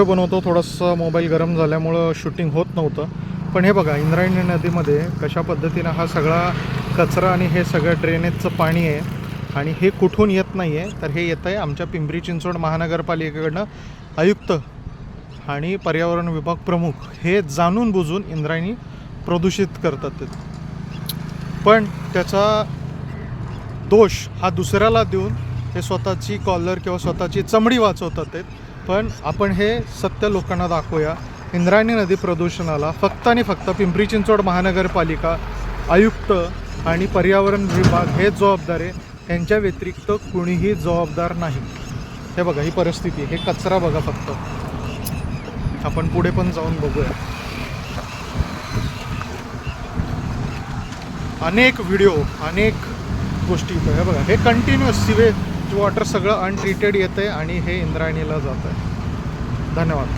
Video बनवतो थोडंसं mobile गरम झाल्यामुळं शूटिंग होत नव्हतं. पण हे बघा इंद्रायणी नदीमध्ये कशा पद्धतीनं हा सगळा कचरा आणि हे सगळं ड्रेनेजचं पाणी आहे आणि हे कुठून येत नाही आहे तर हे येत आहे आमच्या पिंपरी चिंचवड महानगरपालिकेकडनं आयुक्त आणि पर्यावरण विभाग प्रमुख हे जाणून बुजून इंद्रायणी प्रदूषित करतात ते. पण त्याचा दोष हा दुसऱ्याला देऊन ते स्वतःची कॉलर किंवा स्वतःची चमडी वाचवतात ते. पण आपण हे सत्य लोकांना दाखवूया. इंद्रायणी नदी प्रदूषणाला फक्त आणि फक्त पिंपरी चिंचवड महानगरपालिका आयुक्त आणि पर्यावरण विभाग हे जबाबदार आहे. यांच्या व्यतिरिक्त कुणीही जबाबदार नाही. हे बघा ही परिस्थिती हे कचरा बघा फक्त. आपण पुढे पण जाऊन बघूया. अनेक व्हिडिओ अनेक गोष्टी हे बघा हे कंटिन्युअस सिवेज वॉटर सगळं अनट्रीटेड येतं आहे आणि हे इंद्रायणीला जात आहे धन्यवाद.